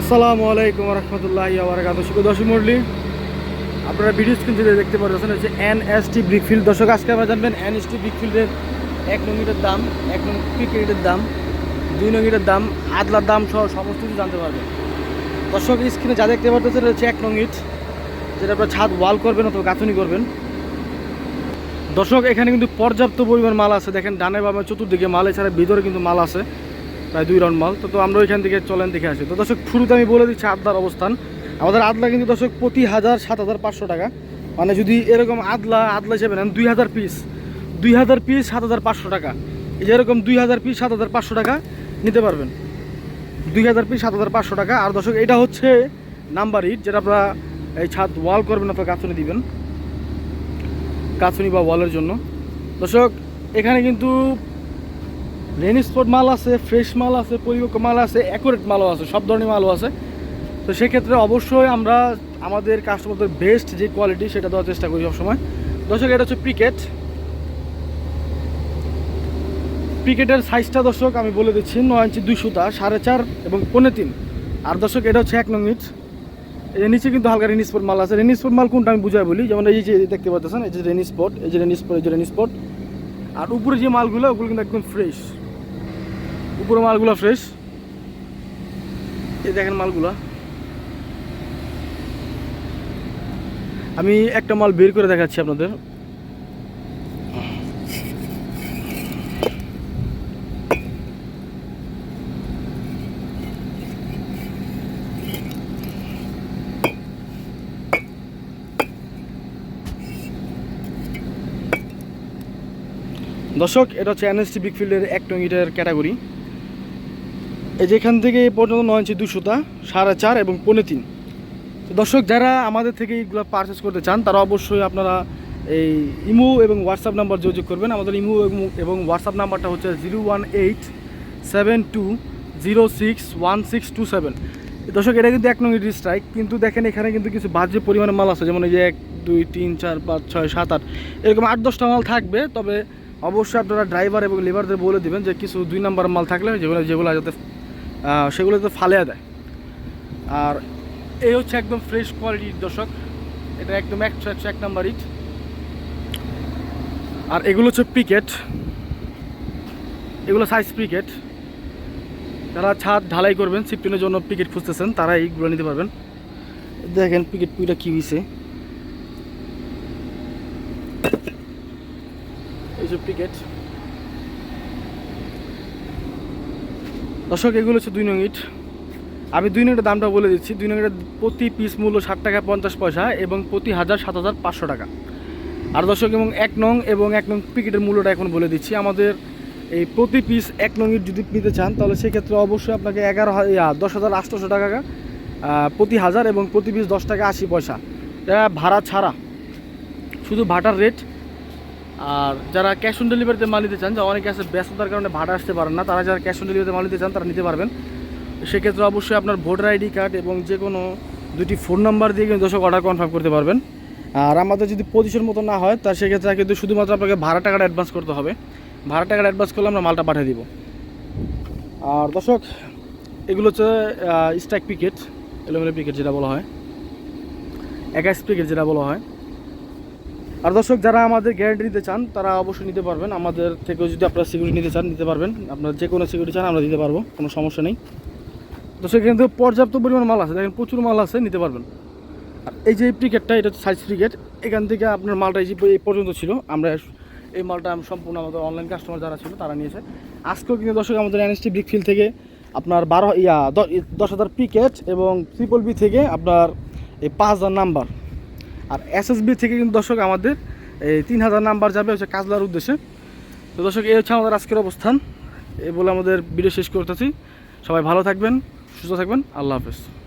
আসসালামু আলাইকুম রহমতুল্লাহ আবরাকাত শুভ দর্শক মন্ডলী আপনারা ভিডিও স্ক্রিন থেকে দেখতে পাচ্ছেন হচ্ছে এন এস টি ব্রিকফিল্ড দর্শক, আজকে আপনারা জানবেন এন এস টি ব্রিকফিল্ডের এক নঙ্গিটার দাম, এক নং ক্রিকেটের দাম, দুই নঙ্গিটার দাম, আদলার দাম সহ সমস্ত কিছু জানতে পারবেন। দর্শক স্ক্রিনে যা দেখতে পাচ্ছেন সেটা হচ্ছে এক নঙ্গিট যেটা আপনার ছাদ, ওয়াল করবেন অথবা গাঁথুনি করবেন। দর্শক, এখানে কিন্তু পর্যাপ্ত পরিমাণ মাল আছে। দেখেন, ডানে বামে চতুর্দিকে মাল, এছাড়া ভিতরে কিন্তু মাল আছে। প্রায় দুই রাউন্ড মাল। তো তো আমরা ওইখান থেকে চলেন, দেখে আসি। তো দর্শক, শুরুতে আমি বলে দিচ্ছি আদলার অবস্থান। আমাদের আদলা কিন্তু দর্শক প্রতি হাজার সাত হাজার পাঁচশো টাকা। মানে যদি এরকম আদলা আদলা হিসেবে নেন, দুই হাজার পিস। দুই হাজার পিস, সাত হাজার পাঁচশো টাকা। এই যে এরকম দুই হাজার পিস, সাত হাজার পাঁচশো টাকা নিতে পারবেন। দুই হাজার পিস, সাত হাজার পাঁচশো টাকা। আর দর্শক, এটা হচ্ছে নাম্বার ইট, যেটা আপনারা এই ছাদ ওয়াল করবেন অথবা গাছনি দিবেন। গাছনি বা ওয়ালের জন্য। দর্শক, এখানে কিন্তু রেনি স্পট মাল আছে, ফ্রেশ মাল আছে, পরিপক্ক মাল আছে অ্যাকুরেট মালও আছে, সব ধরনের মালও আছে। তো সেক্ষেত্রে অবশ্যই আমরা আমাদের কাস্টমারদের বেস্ট যে কোয়ালিটি সেটা দেওয়ার চেষ্টা করি সবসময়। দর্শক, এটা হচ্ছে ক্রিকেট ক্রিকেটের সাইজটা দর্শক আমি বলে দিচ্ছি, নয় ইঞ্চি দুই সুতা, সাড়ে চার এবং পৌনে তিন। আর দর্শক, এটা হচ্ছে এক নং ইঞ্চ যে নিচে কিন্তু হালকা রেনি স্পট মাল আছে। রেনি স্পট মাল কোনটা আমি বুঝাই বলি, যেমন এই যে দেখতে পাচ্ছেন, এই যে রেনি স্পট, এই যে রেনি স্পট, এই যে রেনি স্পট। আর উপরে যে মালগুলো, ওগুলো কিন্তু একদম ফ্রেশ উপরে মালগুলো ফ্রেশ এই দেখেন মালগুলা। আমি একটা মাল বের করে দেখাচ্ছি আপনাদের। দর্শক, এটা হচ্ছে এনএসটি বিগফিল্ডের এক টঙ্গিটার ক্যাটাগরি এই যেখান থেকে এ পর্যন্ত নয় ইঞ্চি দুশোটা সাড়ে চার এবং পৌনে তিন। তো দর্শক, যারা আমাদের থেকে এইগুলো পারচেস করতে চান, তারা অবশ্যই আপনারা এই ইমো এবং হোয়াটসঅ্যাপ নাম্বার যোগাযোগ করবেন। আমাদের ইমো এবং- হোয়াটসঅ্যাপ নাম্বারটা হচ্ছে zero one eight seven two zero six one six two seven. দর্শক, এটা কিন্তু এক নং স্ট্রাইক কিন্তু দেখেন এখানে কিন্তু কিছু বাজে পরিমাণে মাল আছে, যেমন এই যে এক, দুই, তিন, চার, পাঁচ, ছয়, সাত, আট, এরকম আট, দশটা মাল থাকবে। তবে অবশ্যই আপনারা ড্রাইভার এবং লেবারদের বলে দিবেন যে কিছু দুই নাম্বার মাল থাকলে যেগুলো যেগুলো যাতে সেগুলো তো ফালিয়ে দেয়। আর এই হচ্ছে একদম ফ্রেশ কোয়ালিটির দর্শক এটা একদম একশো একশো এক নাম্বার ইট আর এগুলো হচ্ছে পিকেট এগুলো সাইজ পিকেট যারা ছাদ ঢালাই করবেন সিফটিনের জন্য পিকেট খুঁজতেছেন তারা এইগুলো নিতে পারবেন। দেখেন পিকেট পুইটা কী হয়েছে এইসব পিকেট দর্শক, এগুলো হচ্ছে দুই নং ইট। আমি দুই নংয়ের দামটা বলে দিচ্ছি। দুই নংয়ের প্রতি পিস মূল্য ষাট টাকা পঞ্চাশ পয়সা এবং প্রতি হাজার সাত হাজার পাঁচশো টাকা। আর দর্শক, এবং এক নং, এবং এক নং পিকেটের মূল্যটা এখন বলে দিচ্ছি। আমাদের এই প্রতি পিস এক নং ইট যদি নিতে চান, তাহলে সেক্ষেত্রে অবশ্যই আপনাকে এগারো দশ হাজার আটশোশো টাকা প্রতি হাজার এবং প্রতি পিস দশ টাকা আশি পয়সা। এটা ভাড়া ছাড়া। শুধু ভাটার রেট আর যারা ক্যাশ অন ডেলিভারিতে মাল নিতে চান, যা অনেকে আছে ব্যস্ততার কারণে ভাড়া আসতে পারেন না, তারা যারা ক্যাশ অন ডেলিভারিতে মাল নিতে চান, তারা নিতে পারবেন। সেক্ষেত্রে অবশ্যই আপনার ভোটার আইডি কার্ড এবং যে কোনো দুটি ফোন নাম্বার দিয়ে কিন্তু দর্শক অর্ডার কনফার্ম করতে পারবেন। আর আমাদের যদি পজিশন মতো না হয়, তার সেক্ষেত্রে কিন্তু শুধুমাত্র আপনাকে ভাড়া টাকাটা অ্যাডভান্স করতে হবে। ভাড়া টাকাটা অ্যাডভান্স করলে আমরা মালটা পাঠিয়ে দিব। আর দর্শক, এগুলো হচ্ছে স্ট্যাক পিকেট এলোমেলো পিকেট যেটা বলা হয়। একাইস পিকেট যেটা বলা হয়। আর দর্শক, যারা আমাদের গ্যারান্টি নিতে চান, তারা অবশ্যই নিতে পারবেন। আমাদের থেকেও যদি আপনারা সিকিউরিটি নিতে চান, নিতে পারবেন। আপনারা যে কোনো সিকিউরিটি চান, আমরা দিতে পারব, কোনো সমস্যা নেই। দর্শক কিন্তু পর্যাপ্ত পরিমাণ মাল আছে। দেখেন, প্রচুর মাল আছে, নিতে পারবেন। আর এই যে ক্রিকেটটা এটা হচ্ছে সাইজ ক্রিকেট এখান থেকে আপনার মালটা এই এই পর্যন্ত ছিল। আমরা এই মালটা সম্পূর্ণ আমাদের অনলাইন কাস্টমার যারা ছিল, তারা নিয়েছে। আজকেও কিন্তু দর্শক, আমাদের এনএসটি ব্রিক ফিল থেকে আপনার বারো, ইয়া, দশ হাজার পিকেট এবং ট্রিপল বি থেকে আপনার এই পাঁচ হাজার নাম্বার আর এসএসবি থেকে কিন্তু দর্শক আমাদের এই তিন হাজার নাম্বার যাবে হচ্ছে কাজলার উদ্দেশ্যে। তো দর্শক, এই হচ্ছে আমাদের আজকের অবস্থান। এ বলে আমাদের ভিডিও শেষ করতেছি। সবাই ভালো থাকবেন, সুস্থ থাকবেন। আল্লাহ হাফেজ।